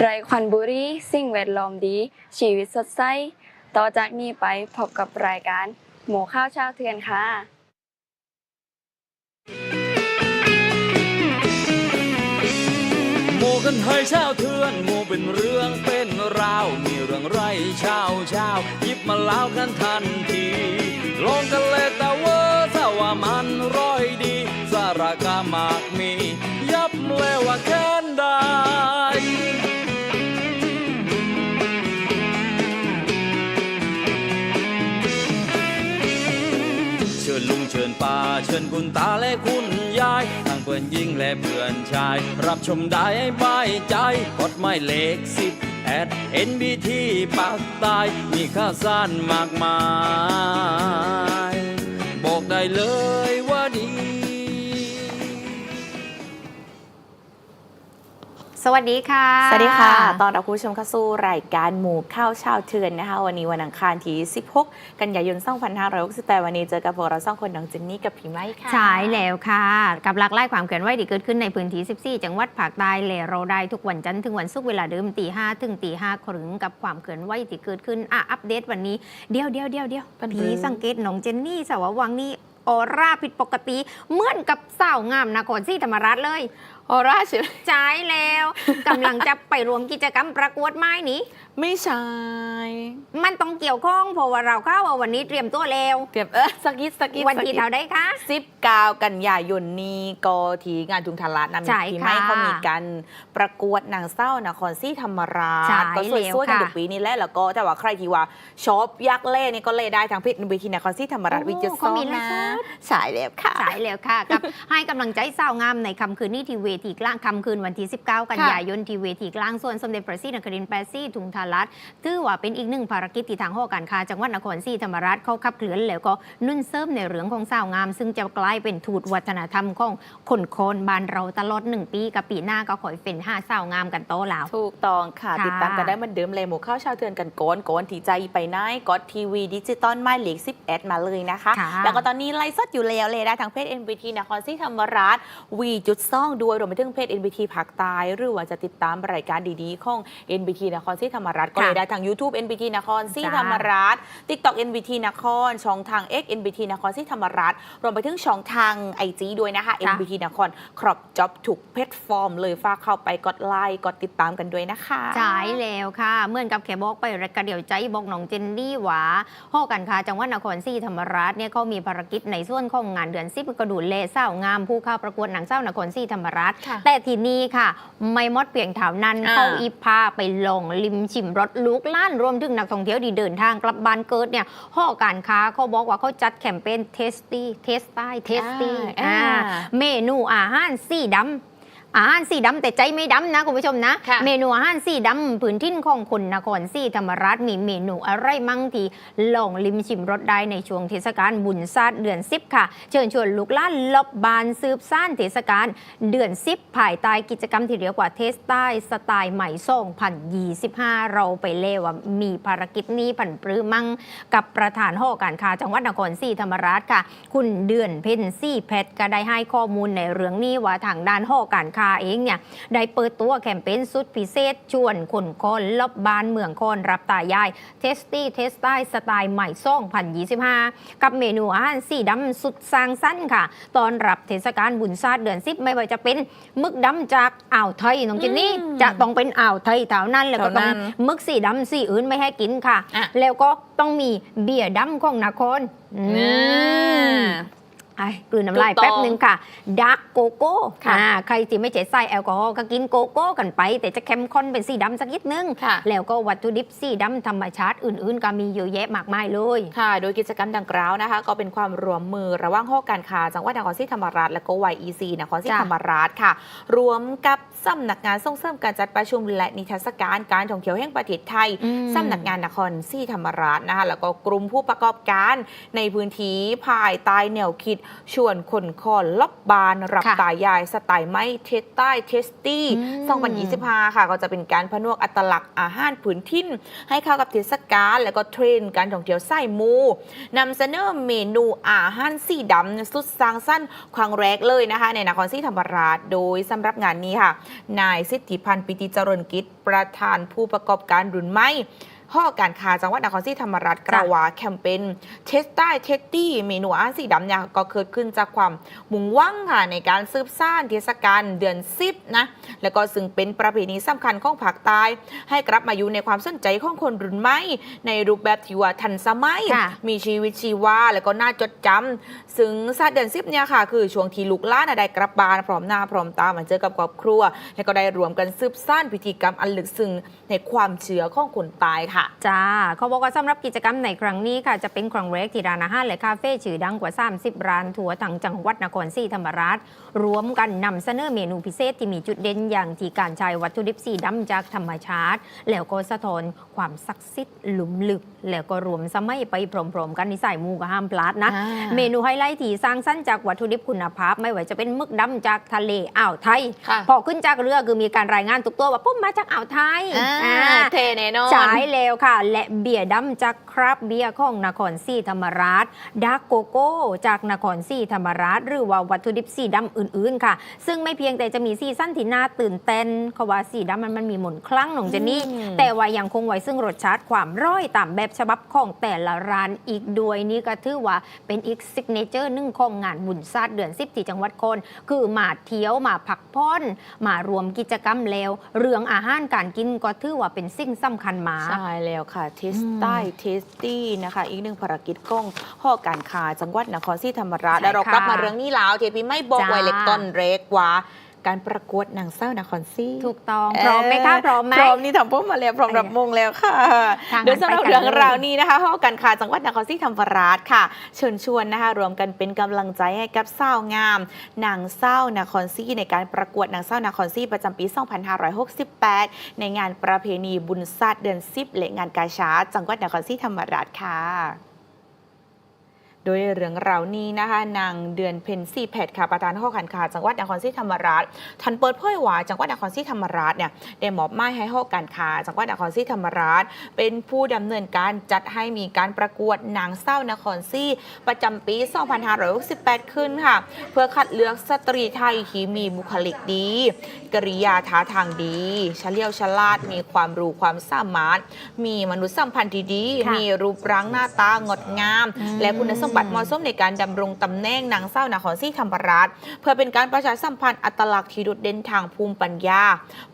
ไรควันบุรีสิ่งแวดล้อมดี ชีวิตสดใส ต่อจากนี้ไปพบกับรายการ หมูข้าวเช้าเทือนค่ะ หมูกันให้เช้าเทือน หมูเป็นเรื่องเป็นราว มีเรื่องไรเช้าเช้าหยิบมาเล่ากันทันทีลงกันเลยแต่ว่าถ้าว่ามันร้อยดี สารกามากมี ยับเลยว่าแค้นได้ ญลุงเชิญป่าเชิญคุณตาและคุณยายทั้งเพื่อนหญิงและเพื่อนชาย รับชมได้บายใจกดไม่เลขสิบแอดเอ็นบีทีปากตายมีข้าวสารมากมาย บอกได้เลย สวัสดีค่ะ สวัสดีค่ะ ตอนรับคุณผู้ชมเข้าสู่รายการหมูข้าวเช้าเทือนนะคะ วันนี้วันอังคารที่ 16 กันยายน 2568 วันนี้เจอกับพวกเราสองคนน้องเจนนี่กับพี่ไม้ค่ะ ใช่แล้วค่ะ กับหลากหลายความเคลื่อนไหวที่เกิดขึ้นในพื้นที่ 14 จังหวัดภาคใต้และเราได้ทุกวันจันทร์ถึงวันศุกร์เวลาเดิมตีห้าถึงตีห้าครึ่งกับความเคลื่อนไหวที่เกิดขึ้น อะ อัปเดตวันนี้ เดียวเดียวเดียวเดียวเป็นผีเรื่องสังเกตน้องเจนนี่สาววังนี่ออร่าผิดปกติเหมือนกับสาวงามนครศรีธรรมราชเลย ออร่าใช่ไหมใช่แล้วกำลังจะไปรวมกิจกรรมประกวดไม้นี้ ไม่ใช่ มันต้องเกี่ยวข้องเพราะว่าเราเข้าว่าวันนี้เตรียมตัวแล้วเตรียมเออสกกิดสกกิดวันที่เท่าได้คะ19กันยายนนี้ก็ที่งานทุงทาราชนำใช่พี่ค่ะไม้เขามีการประกวดนางเศร้านครศรีธรรมราใช่ชก็สวยๆกันแล้วค่ะทุกปีนี้แหละแล้วก็แต่ว่าใครที่ว่าชอบยักษ์เล่นี่ก็เล่ได้ทางเพจนบีทีนครศรีธรรมราชโอ้วิจิตรเขามีนะไลฟ์สดสายแล้วค่ะ สายแล้วค่ะกับให้กำลังใจสาวงามในคำคืนนี้ที่เวทีกลางคำคืนวันที่ 19 กันค่ะยายนที่เวทีกลางส่วนสมเด็จพระศรีนครินทร์แปดซี่ถุงทารัตถือว่าเป็นอีกหนึ่งภารกิจที่ทางหอการค้าจังหวัดนครศรีธรรมราชเขาขับเคลื่อนแล้วก็นุ่นเสริมในเรื่องของสาวงาม ซึ่งจะกลายเป็นทูตวัฒนธรรมของคนโคนบ้านเราตลอดหนึ่งปีกับปีหน้าก็ขอยเป็นห้าสาวงามกันโตแล้วถูกต้องค่ะค่ะติดตามกันได้เหมือนเดิมเลยหมูข้าวเชาวเทือนกันโกอนโกอนที่ใจไปไหนกดทีวีดิจิตอลไม้เหล็ก11 มาเลยนะคะค่ะแล้วก็ตอนนี้ไลฟ์สดอยู่แล้วเลยได้ทางเพจ NBT นครศรีธรรมราชวีจุดซ่องด้วยรวมไปถึงเพจ NBT ภาคใต้หรือว่าจะติดตามรายการดีๆ ของ NBT นครศรีธรรมราชก็เลยได้ทาง YouTube NBT นครศรีธรรมราช TikTok NBT นครช่องทาง X NBT นครศรีธรรมราชรวมไปถึงช่องทาง IG ด้วยนะคะจ้ะ NBT นครครอบจ็อบถูกแพลตฟอร์ม เลยฝากเข้าไปกดไลค์กดติดตามกันด้วยนะคะใช่แล้วค่ะเหมือนกับแขบอกไปกระเดี่ยวใจบอกน้องเจนนี่หว่าหอการค้าจังหวัดนครศรีธรรมราชเนี่ยเขามีภารกิจในส่วนของงานเดือนซิบกระดูเลเศร้างามผู้เข้าประกวดหนังเศร้านครศรีธรรมราชค่ะแต่ทีนี้ค่ะ ไม่มดเพียงเท่านั้นอ่าเขาอีพาไปลงริมชิมรถลูกล้านรวมถึงนักท่องเที่ยวที่เดินทางกลับบ้านเกิดเนี่ยหอการค้าเขาบอกว่าเขาจัดแคมเปญเทสตี้เทสใต้เทสตี้อ่าเมนูอาหารสีดำ อาหารสีดำแต่ใจไม่ดำนะคุณผู้ชมนะค่ะเมนูอาหารสีดำพื้นที่ของคนนครศรีธรรมราชมีเมนูอะไรมั่งที่ลองลิมชิมรสได้ในช่วงเทศกาลบุญศาสตร์เดือนสิบค่ะ เชิญชวนลูกหล้านลบบานซืบซ่านเทศกาลเดือนสิบภายใต้กิจกรรมที่เรียกว่าเทสใต้สไตล์ใหม่ส่งพันยี่สิบห้าเราไปเล่ว่ามีภารกิจนี้ผันปรือมั่งกับประธานหอการค้าจังหวัดนครศรีธรรมราชค่ะ คุณเดือนเพ็ญซี่เพชรก็ได้ให้ข้อมูลในเรื่องนี้ว่าทางด้านหอการค้าเองเนี่ยได้เปิดตัวแคมเปญสุดพิเศษ ชวนคนคนลบบานเมืองคนรับตายายเทสตี้เทสไตสไตล์ใหม่ซ่องพันยี่สิบห้ากับเมนูอาหารสีดำสุดสร้างสรรค์ค่ะตอนรับเทศกาลบุญศาสตร์เดือนสิบไม่ว่าจะเป็นมึกดำจากอ่าวไทยน้องจินนี่อืมจะต้องเป็นอ่าวไทยเท่านั้นแล้วก็ต้องเท่านั้นมึกสีดำสีอื่นไม่ให้กินค่ะอะ แล้วก็ต้องมีเบียร์ดำของนครอืมอ่า ไอ้กลืนน้ำลายถูกต้องแป๊บนึงค่ะดักโกโก้ค่ะ อ่าใครที่ไม่ใช่ใส่แอลกอฮอล์ก็กินโกโก้กันไป แต่จะเข้มข้นเป็นสีดำสักนิดนึง ค่ะ แล้วก็วัตถุดิบสีดำธรรมชาติอื่นๆ ก็มีเยอะแยะมากมายเลย ค่ะ โดยกิจกรรมดังกล่าวนะคะ ก็เป็นความร่วมมือระหว่างหอการค้าจังหวัดนครศรีธรรมราชและก็ YEC นครศรีจ้ะธรรมราชค่ะ รวมกับ สำนักงานส่งเสริมการจัดประชุม และนิทรรศการการท่องเที่ยวแห่งประเทศไทยอืมสำนักงานนครศรีธรรมราชนะคะแล้วก็กลุ่มผู้ประกอบการในพื้นที่ภายใต้แนวคิด ชวนคนคอนล็อบบานรับค่ะตายายสไตล์ไม่เทสใต้เทสตี้อืม2025 ค่ะก็จะเป็นการผนวกอัตลักษณ์อาหารพื้นถิ่นให้เข้ากับเทศกาลและก็เทรนด์การท่องเที่ยวไส้มูนำเสนอเมนูอาหารสีดำสุดสร้างสรรค์ครั้งแรกเลยนะคะ ในนครศรีธรรมราชโดยสำหรับงานนี้ค่ะนายสิทธิพันธ์ปิติเจริญกิจประธานผู้ประกอบการรุ่นใหม่ ห้อการค้าจังหวัดนครศรีธรรมราชกล่าวว่าแคมเปญเทสใต้เทสตี้เมนูอาหารสีดำเนี่ยก็เกิดขึ้นจากความมุ่งหวังค่ะในการสืบสานเทศกาลเดือนสิบนะแล้วก็ซึ่งเป็นประเพณีสำคัญของภาคใต้ให้กลับมาอยู่ในความสนใจของคนรุ่นใหม่ในรูปแบบที่ว่าทันสมัยค่ะมีชีวิตชีวาแล้วก็น่าจดจำซึ่งศาสตร์เดือนสิบเนี่ยค่ะ คือช่วงที่ลูกหล้านน่ะได้กลับบ้านพร้อมหน้าพร้อมตามาเจอกับครอบครัว แล้วก็ได้รวมกันสืบสานพิธีกรรมอันลึกซึ้งในความเชื่อของคนตายค่ะจ้าเขาบอกว่าสำหรับกิจกรรมในครั้งนี้ค่ะ จะเป็นครั้งแรกที่ร้านอาหารและคาเฟ่ชื่อดังกว่า 30 ร้านทั่วทั้งจังหวัดนครศรีธรรมราชรวมกันนำเสนอเมนูพิเศษที่มีจุดเด่นอย่างที่การใช้วัตถุดิบสีดำจากธรรมชาติ แล้วก็สะท้อนความศักดิ์สิทธิ์หลุมลึก แล้วก็รวมสมัยไปพร้อมๆ กันในสายมูก็ห้ามพลาดนะอ่าเมนูไฮไลท์ที่สร้างสรรค์จากวัตถุดิบคุณภาพ ไม่ว่าจะเป็นหมึกดำจากทะเลอ่าวไทยค่ะพอขึ้นจากเรือคือมีการรายงานทุกตัวว่าปุ๊บมาจากอ่าวไทยอ่าอ่าเทแน่นอนฉายแล้วค่ะ และเบียร์ดำจากครับเบียร์ของนครศรีธรรมราชดาร์กโกโก้จากนครศรีธรรมราช หรือว่าวัตถุดิบสีดำอื่นๆ ค่ะ ซึ่งไม่เพียงแต่จะมีซีซั่นที่น่าตื่นเต้นเขาว่าสีดำมันมันมีหมุนคลั่งหนองเจนี่อืมแต่ว่ายังคงไว้ซึ่งรสชาติความร้อยตามแบบฉบับของแต่ละร้านอีกด้วยนี่ก็ถือว่าเป็นอีกซิกเนเจอร์หนึ่งของงานบุญศาสตร์เดือนสิบที่จังหวัดโคน คือมาเที่ยวมาพักผ่อนมารวมกิจกรรมแล้ว เรื่องอาหารการกินก็ถือว่าเป็นสิ่งสำคัญมากใช่แล้วค่ะเทสอืมใต้เทสตี้นะคะ อีกหนึ่งภารกิจของห้อการค้าจังหวัดนครศรีธรรมราชใช่แล้วเรากลับค่ะมาเรื่องนี้แล้วเทพีไม่บอกจ้าไว้เล็กต้นเรกว่า การประกวดนางเศร้านครศรีถูกต้องพร้อมไหมคะพร้อมไหมพร้อมนี่ทำพวกมาแล้วพร้อมรับมงแล้วค่ะทางนั้นเดี๋ยวสำหรับไปกันเรื่องเลยราวนี้นะคะห้อการค้าจังหวัดนครศรีธรรมราชค่ะ เชิญชวนนะคะรวมกันเป็นกำลังใจให้กับเศร้างามนางเศร้านครศรีในการประกวดนางเศร้านครศรีประจำปี 2568 ในงานประเพณีบุญศาสตร์เดือนสิบและงานกาชาดจังหวัดนครศรีธรรมราชค่ะ โดยเรื่องราวนี้นะคะนางเดือนเพ็ญสี่แพทค่ะประธานข้อขันขาจังหวัดนครศรีธรรมราชทันเปิดเผยว่าจังหวัดนครศรีธรรมราชเนี่ยได้มอบหมายให้ห้อการค้าจังหวัดนครศรีธรรมราช เป็นผู้ดำเนินการจัดให้มีการประกวดนางเศร้านครศรีประจำปี 2568 ขึ้นค่ะ เพื่อคัดเลือกสตรีไทยที่มีบุคลิกดี กริยาท่าทางดีเฉลียวฉลาดมีความรู้ความสามารถ มีมนุษยสัมพันธ์ที่ดี มีรูปร่างหน้าตางดงาม และคุณสมบัติเหมาะสมในการดำรงตำแหน่งนางเศร้านครศรีธรรมราช เพื่อเป็นการประชาสัมพันธ์อัตลักษณ์ที่โดดเด่นทางภูมิปัญญา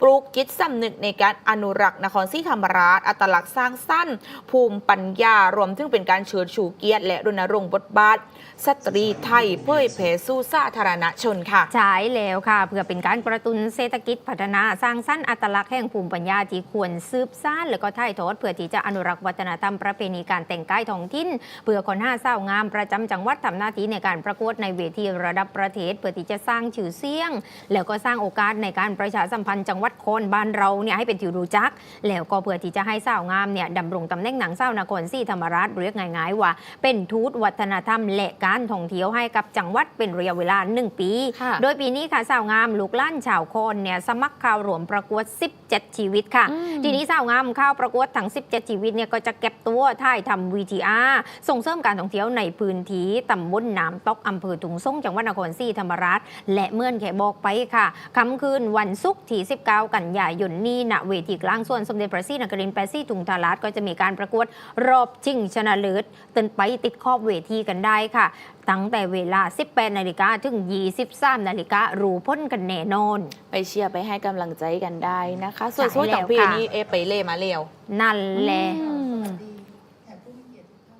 ปลูกจิตสำนึกในการอนุรักษ์นครศรีธรรมราช อัตลักษณ์สร้างสรรค์ภูมิปัญญารวมถึงเป็นการเชิดชูเกียรติและรณรงค์บทบาทสตรีไทยเผยแผ่สู่สาธารณชนค่ะใช้แล้วค่ะ เพื่อเป็นการกระตุ้นเศรษฐกิจพัฒนาสร้างสรรค์อัตลักษณ์แห่งภูมิปัญญาที่ควรสืบสานและก็ถ่ายทอดเพื่อที่จะอนุรักษ์วัฒนธรรมประเพณีการแต่งกายท้องถิ่นเพื่อคนห้าเศร้างามประจำจังหวัดทำหน้าที่ในการประกวดในเวทีระดับประเทศ เพื่อที่จะสร้างชื่อเสียง แล้วก็สร้างโอกาสในการประชาสัมพันธ์จังหวัดโคนบ้านเราเนี่ยให้เป็นที่รู้จัก แล้วก็เพื่อที่จะให้สาวงามเนี่ยดำรงตำแหน่งหนังเศร้านครศรีธรรมราชเรียกง่ายๆว่า เป็นทูตวัฒนธรรมและการท่องเที่ยวให้กับจังหวัดเป็นระยะเวลาหนึ่งปีค่ะโดยปีนี้ค่ะสาวงามลูกล้านชาวโคนเนี่ยสมัครเข้ารวมประกวด 17 ชีวิตค่ะอืมทีนี้สาวงามเข้าประกวดทั้ง 17 ชีวิตเนี่ยก็จะเก็บตัวถ่ายทำ VTR ส่งเสริมการท่องเที่ยวในพื้นที่ตำบลน้ำตกอำเภอถุงส่งจังหวัดนครศรีธรรมราช และเมื่อนแขบอกไปค่ะค่ำคืนวันศุกร์ที่ 19 กันยายนนี้ณเวทีกลางส่วนสมเด็จพระศรีนครินทร์แปดซี่ถุงทาราชก็จะมีการประกวดรอบชิงชนะเลิศตื่นไปติดขอบเวทีกันได้ค่ะ ตั้งแต่เวลา 18 นาฬิกาถึง 23 นาฬิการู้พ้นกันแน่นอน ไปเชียร์ไปให้กำลังใจกันได้นะคะใช่ส่วนสู้จากแล้วพี่ค่ะนี่เอไปเล่มาเร็วนั่นแหละอืม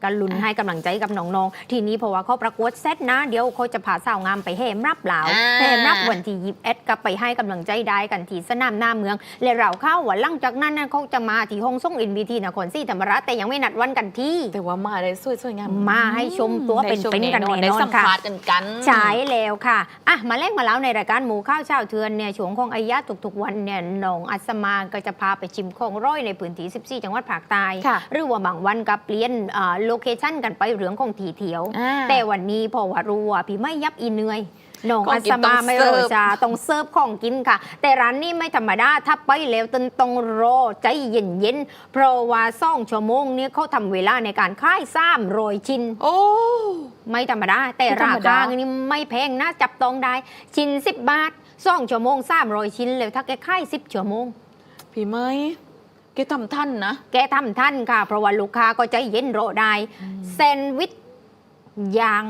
กันลุ้นให้กำลังใจกับน้องๆ ทีนี้เพราะว่าเขาประกวดเซตนะ เดี๋ยวเขาจะพาสาวงามไปแห่มรับเหลาอ่า แห่มรับวันที่ยิบเอ็ดก็ไปให้กำลังใจได้กันที่สนามหน้าเมือง และเราเข้าวันหลังจากนั้นนะเขาจะมาที่ห้องส่งอินบีทีนครศรีธรรมราชแต่ยังไม่นัดวันกันที่ แต่ว่ามาได้สวยๆงามมาให้ชมตัวได้ชมเป็นๆกันแน่นอนได้สัมค่ะ ภาษณ์กันกันฉายแล้วค่ะ อะ มาแลกมาแล้วในรายการหมูข้าวเช้าเทือนเนี่ยช่วงของอายะทุกๆวันเนี่ยน้องอัศมาก็จะพาไปชิมของร้อยในพื้นที่ 14 จังหวัดภาคใต้ค่ะ หรือว่าบางวันก็เปลี่ยนอ่าลโลเคชั่นกันไปเรื่องของทีเที่ยวอ่าแต่วันนี้พอว่ารู้ว่าพี่ไม่ยับอีเหนื่อยน้องของอักินสต้มาองไม่เสิรร์อฟชาต้องเสิร์ฟของกินค่ะ แต่ร้านนี้ไม่ธรรมดา ถ้าไปแล้วต้องต้องรอใจเย็นๆเพราะว่าซ่องชั่วโมงนี้เขาทำเวลาในการค่ายซ้ำโรยชิ้นโอ้ ไม่ธรรมดา แต่ไม่ธรรารมดาคานี่ไม่แพงนะจับต้องได้ ชิ้น 10 บาทซ่องชั่วโมงสามรอยชิ้นแล้วถ้าแกค่าย10ชั่วโมง พี่เมย แกทำท่านนะ แกทำท่านค่ะ เพราะว่าลูกค้าก็ใจเย็นรอได้แซนด์วิชยาง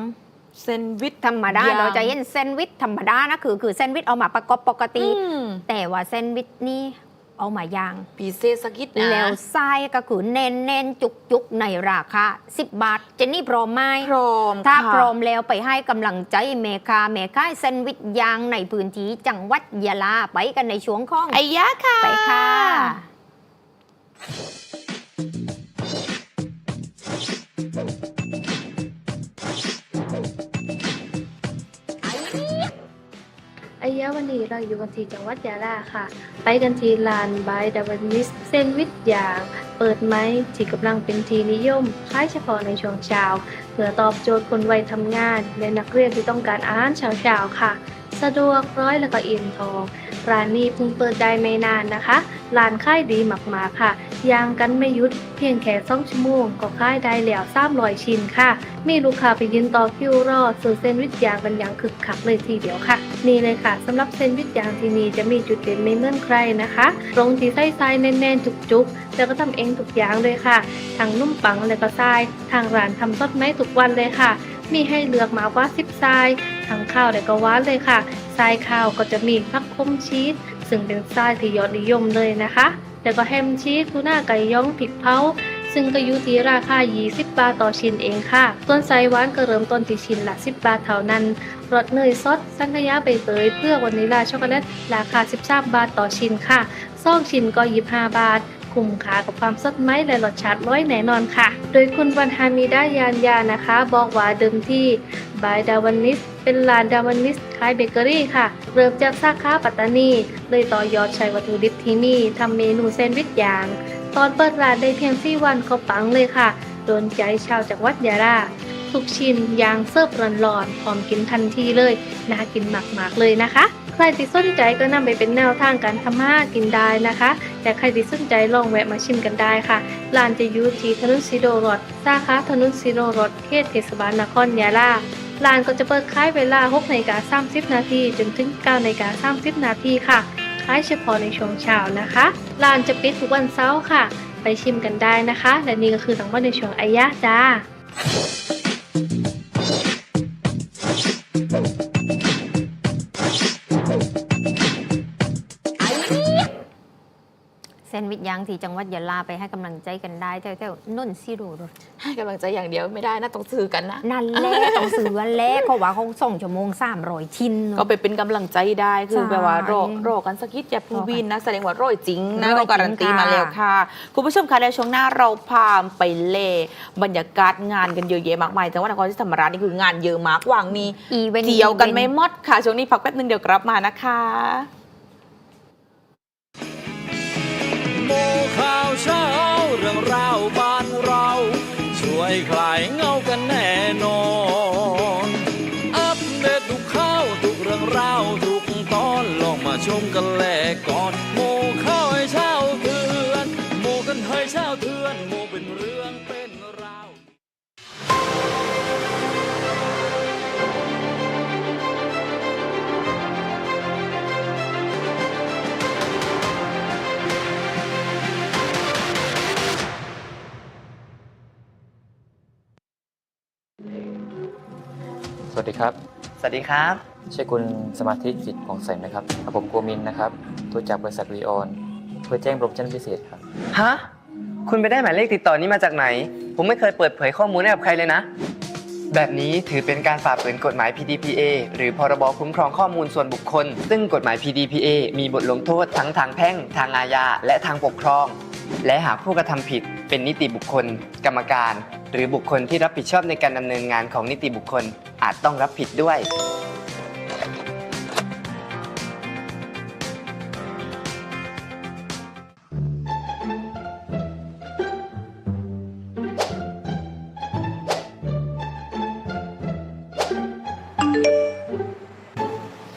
เซนด์วิชธรรมดาย่างเราจะเห็นแซนด์วิชธรรมดานะคือคือแซนด์วิชเอามาประกอบปกติอืมแต่ว่าแซนด์วิชนี่เอามายางปีเซสกิดนะแล้วไส้ก็คือเน้นเน้นจุกจุกๆในราคา10บาท เจนนี่พร้อมไหมพร้อมถ้าค่ะพร้อมแล้วไปให้กำลังใจเมคาเมค่ายแซนด์วิชยางในพื้นที่จังหวัดยะลาไปกันในช่วงของไอ้ยะค่ะ ไปค่ะ อายะวันนี้เราอยู่กันที่จังหวัดยะลาค่ะ ไปกันที่ลานบายดาวันนิสเซนวิทยาง เปิดไหมที่กำลังเป็นทีนิยมขายเฉพาะในช่วงเช้าเพื่อตอบโจทย์คนวัยทำงาน และนักเรียนที่ต้องการอาหารเช้าๆค่ะ สะดวกร้อยแล้วก็อิ่มทองร้านนี้เพิ่งเปิดได้ไม่นานนะคะ ร้านค่ายดีมากๆค่ะยางกันไม่หยุดเพียงแค่สองชั่วโมงก็ค่ายได้แล้ว300ชิ้นค่ะ มีลูกค้าไปยืนต่อคิวรอซื้อเซนวิชยางกันอย่างคึกคักเลยทีเดียวค่ะ นี่เลยค่ะสำหรับเซนวิชยางที่นี่จะมีจุดเด่นไม่เหมือนใครนะคะตรงที่ไส้ทรายแน่นๆจุกๆแล้วก็ทำเองทุกอย่างเลยค่ะทั้งนุ่มปังและก็ทราย ทางร้านทำสดไหมทุกวันเลยค่ะ มีให้เลือกมากว่า10ทราย ทั้งข้าวและก็หวานเลยค่ะทรายข้าวก็จะมีผักคมชีสซึ่งเป็นทรายที่ยอดนิยมเลยนะคะ แล้วก็แฮมชีสทูน่าไก่ย่องพริกเผาซึ่งก็อยู่ที่ราคา 20 บาทต่อชิ้นเองค่ะ ต้นไซหวานก็เริ่มต้นที่ชิ้นละ 10 บาทเท่านั้น รสเนยซดสังขยาใบเตยเพื่อวานิลาช็อกโกแลตราคา 13 บาทต่อชิ้นค่ะซองชิ้นก็ 25 บาท คุ้มค่ากับความสดไหม่และรสชาติร้อยแน่นอนค่ะ โดยคุณวันฮามีดายานยานะคะ บอกว่าเดิมที่บายดาวันนิสเป็นร้านดาวันนิสขายเบเกอรี่ค่ะ เริ่มจากสาขาปัตตานีเลยต่อยอดใช้วัตถุดิบที่มีทำเมนูแซนด์วิชอย่าง ตอนเปิดร้านได้เพียงสี่วันก็ปังเลยค่ะโดนใจชาวจากวัดยาลา ทุกชิ้นยางเสิร์ฟร้อนๆพร้อมกินทันทีเลยน่ากินมากๆเลยนะคะ ใครที่สนใจก็นำไปเป็นแนวทางการทำมากินได้นะคะ แต่ใครที่สนใจลองแวะมาชิมกันได้ค่ะร้านจะอยู่ที่ถนนซิโดรดสาขาถนนซิโดรดเขตเทศบาลนครยาลาร้านก็จะเปิดขายเวลา6นาฬิกา30 นาทีจนถึง9นาฬิกา30 นาทีค่ะขายเฉพาะในช่วงเช้านะคะร้านจะปิดทุกวันเสาร์ค่ะ ไปชิมกันได้นะคะ และนี่ก็คือทั้งหมดในช่วงอายะจ้า แซนด์วิชยางที่จังหวัดยะลาไปให้กำลังใจกันได้เจ้าเจ้านุ่นซีโรรถ ให้กำลังใจอย่างเดียวไม่ได้นะต้องซื้อกันนะ นั่นแหละต้องซื้อวันแรกเพราะว่าเขาส่งชั่วโมงสามร้อยชิ้นเนอะ ก็ไปเป็นกำลังใจได้คือใช่แปลว่ารอรอกันสักนิดอย่าเพูวินนะ แสดงว่าร่อยจริงนะร่อยจริงก็การันตีค่ะมาแล้วค่ะ คุณผู้ชมคะในช่วงหน้าเราพาไปเล่บรรยากาศงานกันเยอะแยะมากมายจังหวัดนครศรีธรรมราชนี่คืองานเยอะมากวางมีอีเวนต์เที่ยวกันไม่หมดค่ะ ช่วงนี้พักแป๊บนึงเดี๋ยวกลับมานะคะ โมข่าวเช้าเรื่องราวบ้านเราช่วย คลายเงากันแน่นอน อัปเดตทุกข่าวทุกเรื่องราวทุกตอนลองมาชมกันแลก่อน ครับ สวัสดีครับ ใช่คุณสมาธิจิตของแสงนะครับผมโกมินนะครับโทรจากบริษัทวีออนเพื่อแจ้งโปรโมชั่นพิเศษครับ ฮะ คุณไปได้หมายเลขติดต่อนี้มาจากไหน ผมไม่เคยเปิดเผยข้อมูลให้กับใครเลยนะ แบบนี้ถือเป็นการฝ่าฝืนกฎหมาย PDPA หรือพรบคุ้มครองข้อมูลส่วนบุคคล ซึ่งกฎหมาย PDPA มีบทลงโทษทั้งทางแพ่ง ทางอาญา และทางปกครอง และหากผู้กระทำผิด เป็นนิติบุคคล กรรมการ หรือบุคคลที่รับผิดชอบในการดำเนินงานของนิติบุคคล อาจต้องรับผิดด้วย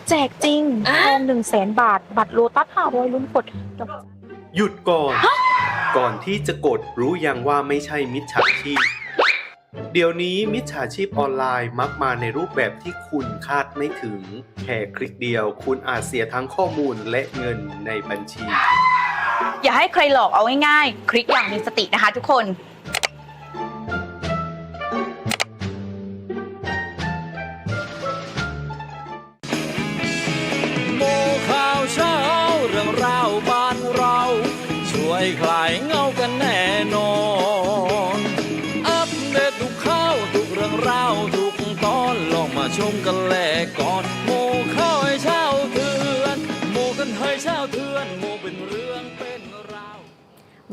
แจกจริงทองหนึ่งแสนบาท บัตรโลตัสห้าร้อยลุ้นกดจัน หยุดก่อน ก่อนที่จะกดรู้ยังว่าไม่ใช่มิจฉาชีพ เดี๋ยวนี้มิจฉาชีพออนไลน์มักมาในรูปแบบที่คุณคาดไม่ถึง แค่คลิกเดียวคุณอาจเสียทั้งข้อมูลและเงินในบัญชี อย่าให้ใครหลอกเอาง่ายๆ คลิกอย่างมีสตินะคะทุกคน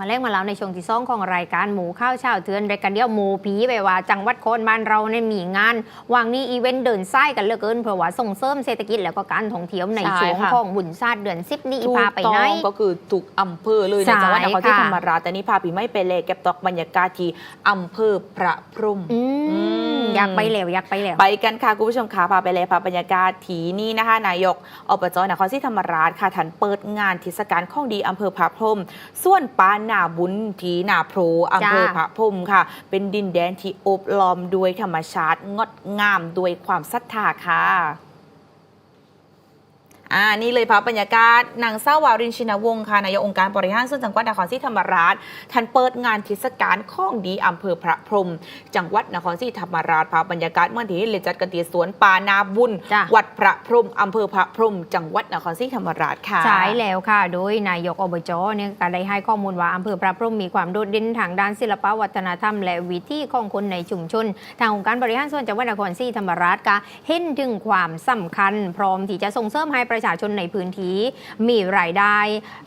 มาแลกมาแล้วในช่วงที่สองของรายการหมูข้าวเช้าเทือนรายการเดียวหมูผีไปว่า จังหวัดโคนบ้านเราเนี่ยมีงานวางนี้อีเวนต์เดินไส้กันเหลือเกินเพราะว่าส่งเสริมเศรษฐกิจแล้วก็การท่องเที่ยวในใช่ช่วงค่ะของบุญชาติเดือนสิบนี้อีถูพากไปไหนต้องก็คือถูกอำเภอเลยในใช่จังหวัดนครศรีค่ะธรรมราชแต่นี่พาพี่ไม่ไปเลยเก็บตอกบรรยากาศที่อำเภอพระพรหมอืมอืมอยากไปแล้วอยากไปแล้วไปกันค่ะคุณผู้ชมค่ะพาไปเลยพาบรรยากาศถีนี่นะคะ นายกอบจนครศรีธรรมราชค่ะทันเปิดงานเทศกาลข้องดีอำเภอพระพรหมส่วนปานหนาบุญทีหนาโพรอำเภอพระพรหมค่ะ เป็นดินแดนที่โอบล้อมด้วยธรรมชาติงดงามด้วยความศรัทธาค่ะ อ่านี่เลยพาบรรยากาศนางเศร้าวารินชินวงศ์ค่ะนายกองค์การบริหารส่วนจังหวัดนครศรีธรรมราชทันเปิดงานเทศกาลข้องดีอำเภอพระพรหมจังหวัดนครศรีธรรมราชพาบรรยากาศเมื่อที่เลยจัดกันที่สวนปานาบุญ จ้ะ วัดพระพรหมอำเภอพระพรหมจังหวัดนครศรีธรรมราชค่ะ ใช่แล้วค่ะ โดยนายกอบจเนี่ยก็ได้ให้ข้อมูลว่าอำเภอพระพรหมมีความโดดเด่นทางด้านศิลปวัฒนธรรม และวิถีของคนในชุมชน ทางองค์การบริหารส่วนจังหวัดนครศรีธรรมราชก็เห็นถึงความสำคัญ พร้อมที่จะส่งเสริมให้ประชาชนในพื้นที่มีรายได้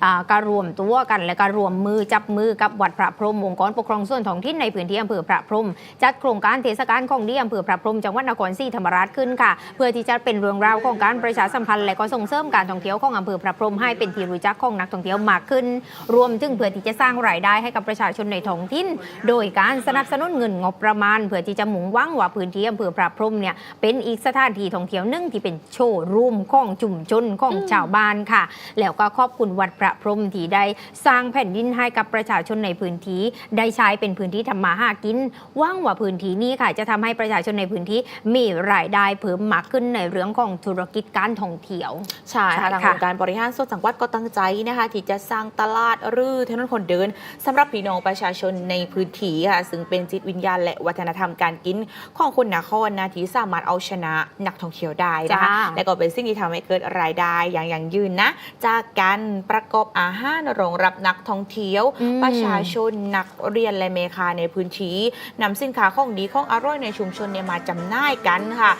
อ่าก็รวมตัวกัน และก็รวมมือจับมือกับวัดพระพรหมองค์กรปกครองส่วนท้องถิ่นในพื้นที่อำเภอพระพรหมจัดโครงการเทศกาลของดีอำเภอพระพรหมจังหวัดนครศรีธรรมราชขึ้นค่ะ เพื่อที่จะเป็นเรื่องราวของการประชาสัมพันธ์และก็ส่งเสริมการท่องเที่ยวของอำเภอพระพรหมให้เป็นที่รู้จักของนักท่องเที่ยวมากขึ้น รวมถึงเพื่อที่จะสร้างรายได้ให้กับประชาชนในท้องถิ่น โดยการสนับสนุนเงินงบประมาณ เพื่อที่จะหมุ่งหวังว่าพื้นที่อำเภอพระพรหมเนี่ยเป็นอีกสถานที่ท่องเที่ยวหนึ่งที่เป็นโชว์รูมของชุมชนของชาวบ้านค่ะ แล้วก็ขอบคุณวัดพระพรหมที่ได้สร้างแผ่นดินให้กับประชาชนในพื้นที่ ได้ใช้เป็นพื้นที่ทำมาหากินหว่างว่าพื้นที่นี้ค่ะ จะทำให้ประชาชนในพื้นที่มีรายได้เพิ่มมากขึ้นในเรื่องของธุรกิจการท่องเที่ยวใช่ค่ะใช่ทางค่ะองค์การบริหารส่วนจังหวัดก็ตั้งใจนะคะที่จะสร้างตลาดหรือถนนคนเดินสำหรับพี่น้องประชาชนในพื้นที่ค่ะซึ่งเป็นจิตวิญญาณและวัฒนธรรมการกินของคนนครนะที่สามารถเอาชนะนักท่องเที่ยวได้นะคะจ้าและก็เป็นสิ่งที่ทำให้เกิดรายได้อย่างยั่งยืนนะ จากการประกอบอาหารรองรับนักท่องเที่ยวอืมประชาชนนักเรียนและเมคาในพื้นที่นำสินค้าของดีของอร่อยในชุมชนเนี่ยมาจำหน่ายกันค่ะ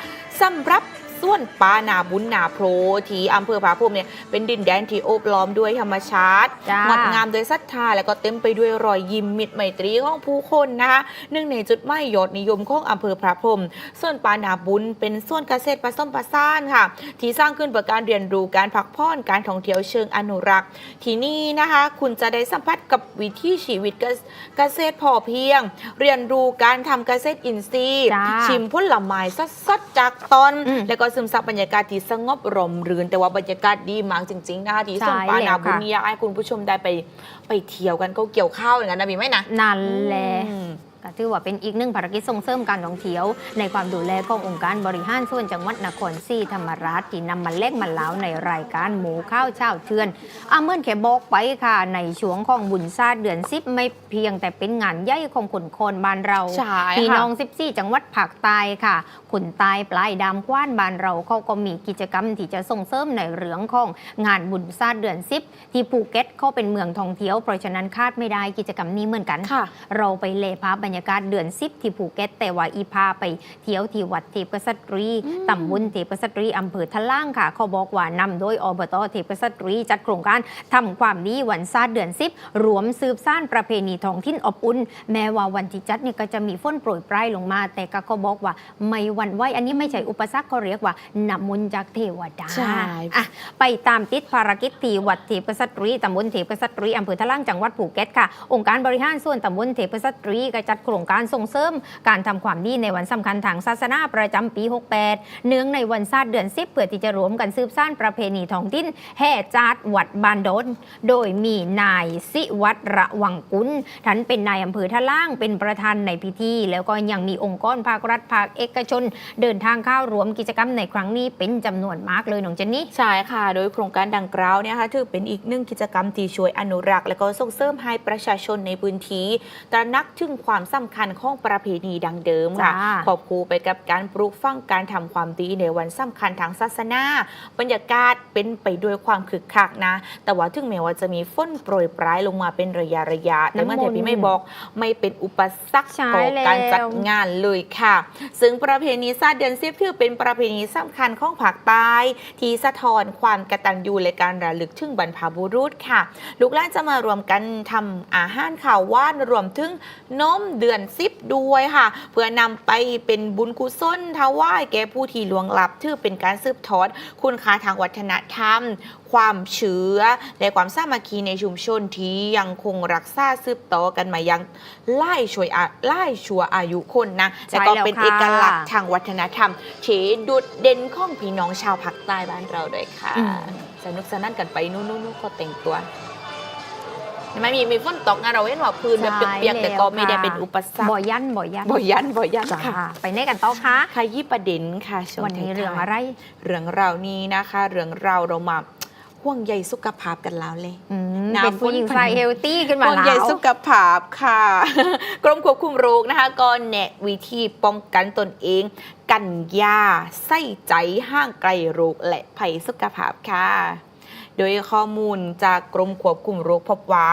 สำหรับ ส่วนปานาบุญนาโพรที่อำเภอผาภูมิเนี่ยเป็นดินแดนที่โอบล้อมด้วยธรรมชาติจ้างงดงามโดยศรัทธาและก็เต็มไปด้วยรอยยิ้มมิตรไมตรีของผู้คนนะคะหนึ่งในจุดหมายยอดนิยมของอำเภอพระพรหมส่วนปานาบุญเป็นส่วนเกษตรผสมผสานค่ะ ที่สร้างขึ้นเพื่อการเรียนรู้การพักผ่อนการท่องเที่ยวเชิงอนุรักษ์ ที่นี่นะคะ คุณจะได้สัมผัสกับวิถีชีวิตเกษเกษตรพอเพียง เรียนรู้การทำเกษตรอินทรีย์ จ้า ชิมผลไม้สดๆจากต้นอืมแล้วก็ซึมซับบรรยากาศที่สงบร่มรื่น แต่ว่าบรรยากาศดีมากจริง ๆ นะคะที่ใช่ส่งปาแล้นาวบุญค่ะนี่อยากให้คุณผู้ชมได้ไปไปเที่ยวกันก็เกี่ยวข้าวอย่างนั้นนะมีไหมนะนั่นแหละอืม ก็ถือว่าเป็นอีกหนึ่งภารกิจส่งเสริมการท่องเที่ยว ในความดูแลขององค์การบริหารส่วนจังหวัดนครศรีธรรมราชที่นำมาเล่กมาเล้าในรายการหมูข้าวเช้าเทือนอาเมื่อนแขบอกไปค่ะ ในช่วงของบุญซาดเดือนซิบไม่เพียงแต่เป็นงานใหญ่ของคนโคนบ้านเราใช่พี่ค่ะน้อง14จังหวัดภาคใต้ค่ะขุนใตายปลายดามกว้านบ้านเราเขาก็มีกิจกรรมที่จะส่งเสริมในเรื่องของงานบุญซาดเดือนซิบที่ภูเก็ตเขาเป็นเมืองท่องเที่ยวเพราะฉะนั้นคาดไม่ได้กิจกรรมนี้เหมือนกันค่ะเราไปเลภาพบรรยากาศเดือนซิบที่ภูเก็ตแต่ว่าอีพาไปเที่ยวที่วัดเทพกษัตรีอืมตำบลเทพกษัตรีอำเภอทะล่างค่ะ เขาบอกว่านำโดยอบตเทพกษัตรีจัดโครงการทำความดีวันซาดเดือนซิบรวมสืบสานประเพณีท้องถิ่นอบอุ่น แม้ว่าวันที่จัดเนี่ยก็จะมีฝนโปรยปลายลงมา แต่ก็เขาบอกว่าไม่หวันไหวอันนี้ไม่ใช่อุปสรรคเขาเรียกว่านำมนต์จากเทวดาใช่อะไปตามติดภารกิจที่วัดเทพกษัตรีตำบลเทพกษัตรีอำเภอทะล่างจังหวัดภูเก็ตค่ะ องค์การบริหารส่วนตำบลเทพกษัตรีก็จัดโครงการส่งเสริม การทำความดีในวันสำคัญทางศาสนาประจำปี 68 เนื่องในวันศาสตร์เดือน 10 เพื่อที่จะรวมกันสืบสานประเพณีท้องถิ่นแห่จาดวัดบานโดน โดยมีนายสิวัตรระวังกุลท่านเป็นนายอำเภอท่าล่างเป็นประธานในพิธี แล้วก็ยังมีองค์กรภาครัฐภาคเอกชน เดินทางเข้ารวมกิจกรรมในครั้งนี้เป็นจำนวนมากเลยน้องเจนนี่ใช่ค่ะ โดยโครงการดังกล่าวเนี่ยค่ะถือเป็นอีกหนึ่งกิจกรรมที่ช่วยอนุรักษ์ และก็ส่งเสริมให้ประชาชนในพื้นที่ตระหนักถึงความสำคัญของประเพณีดังเดิมค่ะจ้าขอบคูไปกับการปลูกฝังการทำความดีในวันสำคัญทางศาสนา บรรยากาศเป็นไปด้วยความคึกคักนะ แต่ว่าถึงแม้ว่าจะมีฝนโปรยปลายลงมาเป็นระยะระยะ แต่เมื่อน้ำมนต์เทพี่ไม่บอกไม่เป็นอุปสรรคใช่ต่อการจัดแล้วงานเลยค่ะ ซึ่งประเพณีศาสตร์เดือนสิบถือเป็นประเพณีสำคัญของภาคใต้ที่สะท้อนความกตัญญูและการระลึกถึงบรรพบุรุษค่ะ ลูกหลานจะมารวมกันทำอาหารข่าวว่านรวมถึงนมเดือนสิบด้วยค่ะ เพื่อนำไปเป็นบุญกุศลทวายแก่ผู้ที่ล่วงลับถือเป็นการสืบทอดคุณค่าทางวัฒนธรรม ความเชื้อ และความสามัคคีในชุมชนที่ยังคงรักษาสืบต่อกันมายังไล่ช่วยอะไล่ชัวอายุคนนะใช่แล้วก็แล้วเป็นค่ะเอกลักษณ์ทางวัฒนธรรมเฉดุดเด่นของพี่น้องชาวภาคใต้บ้านเราด้วยค่ะอืมสนุกสนานกันไปนู่นนู่นก็แต่งตัว เห็นไหม่มีมีฝนตกนะเราเห็นว่าพื้นแบบเปียกๆแต่ก็ไม่ได้เป็นอุปสรรคบ่ยันบ่ยันบ่ยันบ่ยันจ้าค่ะ ไปไหนกันต่อคะขยี้ประเด็นค่ะช่งวันนี้ท้ายๆเรื่องอะไร เรื่องราวนี้นะคะ เรื่องราวเรามาห่วงใยสุขภาพกันแล้วเลยอืมหน้าเป็นผู้หญิงฝนใส่เฮลตี้ขึ้นมาห่วงแล้ใยวสุขภาพค่ะ กรมควบคุมโรคนะคะก็แนะวิธีป้องกันตนเอง กันยาใส่ใจห้างไกลโรคและภัยสุขภาพค่ะ โดยข้อมูลจากกรมควบคุมโรคพบว่า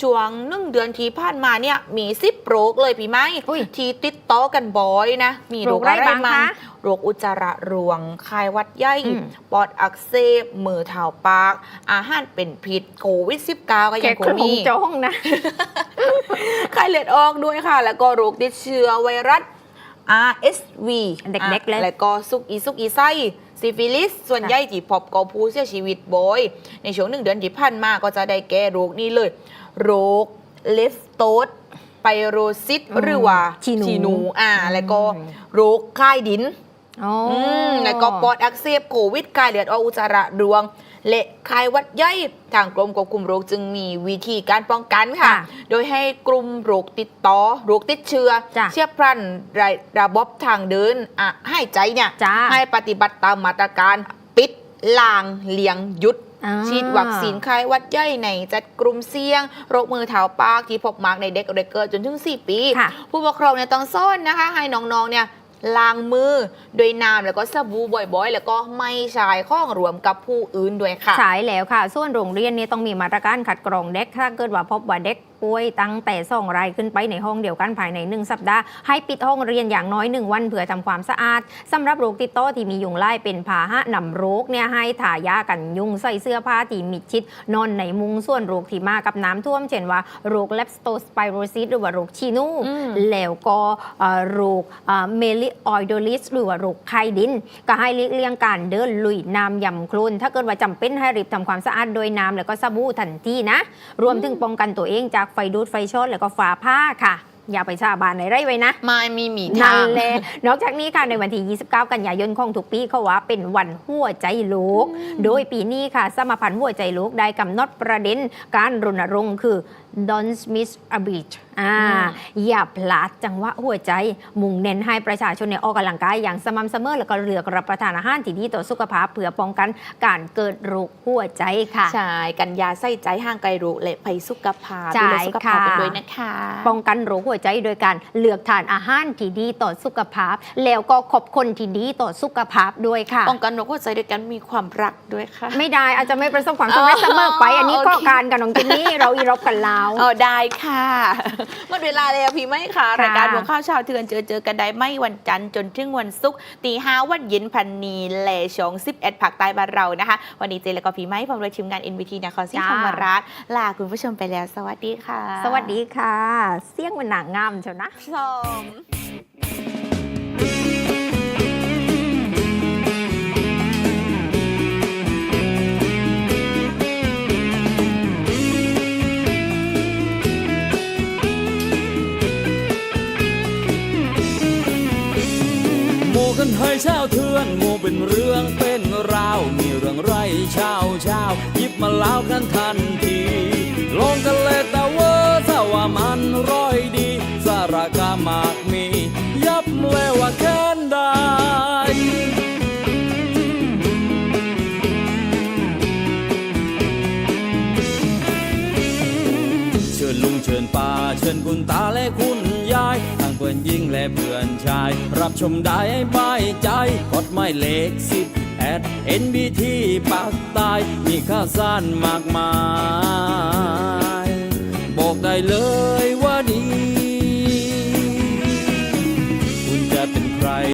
ช่วงหนึ่งเดือนที่ผ่านมาเนี่ยมีซิปโรคเลยพี่ไม้อุ้ยที่ติดต่อกันบ่อยนะ มีโรคโรคอะไรอะไรบ้างบ้างคะโรคอุจจาระรวงคายหวัดใหญ่อืมปอดอักเสบมือเท้าปาก อาหารเป็นพิษโควิด -19 ก็แกยังคคงงมีจ้องนะไข้เลือดออกด้วยค่ะ แล้วก็โรคติดเชื้อไวรัส RSV เด็กๆเลยอะแล้วก็ซุกอีซุกอีไส้ ซิฟิลิส ส่วนค่ะใหญ่ที่พบก็ผู้เสียชีวิตบ่อยในช่วงหนึ่งเดือนที่ผ่านมาก็จะได้แก้โรคนี้เลย โรคเลฟโตสไปโรซิสอืมหรือว่าฉีหนูอ่า แล้วก็อืมโรคคลายดินอ๋อออืมแล้วก็ปอดอักเสบโควิดกายเลือดออกอุจจาระรวง และไข้หวัดใหญ่ทางกรมควบคุมโรคจึงมีวิธีการป้องกันค่ะค่ะโดยให้กลุ่มโรคติดต่อโรคติดเชื้อจ้ะเชียบพลันระระบบทางเดินอะให้ใจเนี่ยจ้าให้ปฏิบัติตามมาตรการปิดล่างเลียงหยุดอ่าฉีดวัคซีนไข้หวัดใหญ่ในจัดกลุ่มเสี่ยง โรคมือเท้าปากที่พบมากในเด็กเด็กเกิดจนถึง 4 ปีค่ะผู้ปกครองเนี่ยต้องซ่อนนะคะ ให้น้องๆเนี่ย ล้างมือด้วยน้ำแล้วก็สบู่บ่อยๆ แล้วก็ไม่ใช้ข้องรวมกับผู้อื่นด้วยค่ะ ใช่แล้วค่ะ ส่วนโรงเรียนนี้ต้องมีมาตรการคัดกรองเด็กถ้าเกิดว่าพบว่าเด็ก ป่วยตั้งแต่สองรายขึ้นไปในห้องเดียวกันภายในหนึ่งสัปดาห์ ให้ปิดห้องเรียนอย่างน้อยหนึ่งวันเพื่อทำความสะอาดสำหรับโรคติดต่อที่มียุงลายเป็นพาหะนำโรคเนี่ยให้ถ่ายากันยุงใส่เสื้อผ้าที่มิดชิด นอนในมุงส่วนโรคที่มากับน้ำท่วม เช่นว่าโรคเลปสโตสไปโรซิสหรือว่าโรคชีนูแล้วก็โรคเมลิออยโดลิสหรือว่าโรคไข้ดิน ก็ให้เลี่ยงการเดินลุยน้ำยำโคลนถ้าเกิดว่าจำเป็นให้รีบทำความสะอาดโดยน้ำแล้วก็สบู่ทันทีนะ รวมถึงป้องกันตัวเองจากไฟดูดไฟช็อตแล้วก็ฝาผ้าค่ะ อย่าไปชาบานในไร่ไว้นะ ไม่มีหมีนั่ทานงแหละนอกจากนี้ค่ะในวันที่ 29 กันยายนของทุกปีเขาว่าเป็นวันหัวใจโลกโดยปีนี้ค่ะ สมาพันธ์หัวใจโลกได้กำหนดประเด็นการรณรงค์คือ don't miss a beat อ่าอืมอย่าพลาดจังหวะหัวใจ มุ่งเน้นให้ประชาชนในยออกกำลังกายอย่างสม่ำเสมอ แล้วก็เลือกรับประทานอาหารที่ดีต่อสุขภาพเพื่อป้องกันการเกิดโรคหัวใจค่ะ ใช่ กันยาใส่ใจห่างไกลโรคและภัยสุขภาพใช่ดูแลสุขภาพกันค่ะด้วยนะคะ ป้องกันโรคหัวใจโดยการเลือกทานอาหารที่ดีต่อสุขภาพ แล้วก็ขอบคนที่ดีต่อสุขภาพด้วยค่ะ ป้องกันโรคหัวใจด้วยกันมีความรักด้วยค่ะ ไม่ได้อาจจะไม่ประสบความสำเร็จอ๋อเสมอไป อันนี้ก็โอเคการกับน้องเจนนี่เราอีรบกันแล้วอ๋อได้ค่ะหมดเวลาแล้วพี่ไม่ค่ะค่ะรายการหัวข้าวเชาวเทือนเจอเจอกันได้ไม่วันจันทร์จนถึงวันศุกร์ตีห้าวันเย็นพันนีแหล่ชองสิบเอ็ดผักใต้บ้านเรานะคะ วันนี้เจแล้วก็พี่ไม่พร้อมด้วยทีมงาน NVT นครศรีธรรมราชลาคุณผู้ชมไปแล้วสวัสดีค่ะ สวัสดีค่ะ เสียงมันหนังงามเชียวนะชม กันให้ชาวเทือนหมูเป็นเรื่องเป็นราว มีเรื่องไรเช้าเช้าหยิบมาเล่ากันทันที ลงกันเลยแต่เวอร์ถ้าว่ามันร้อยดี สารกามากมี ยับเลยว่าแค้นได้เชิญลุงเชิญป้าเชิญคุณตาและคุณยาย พื่อนหญิงและเพื่อนชาย รับชมได้บใจกดไม่เลขสิบแอดเอ็นบีทีปากตายมีข้าสั้นมากมาย บอกได้เลยว่า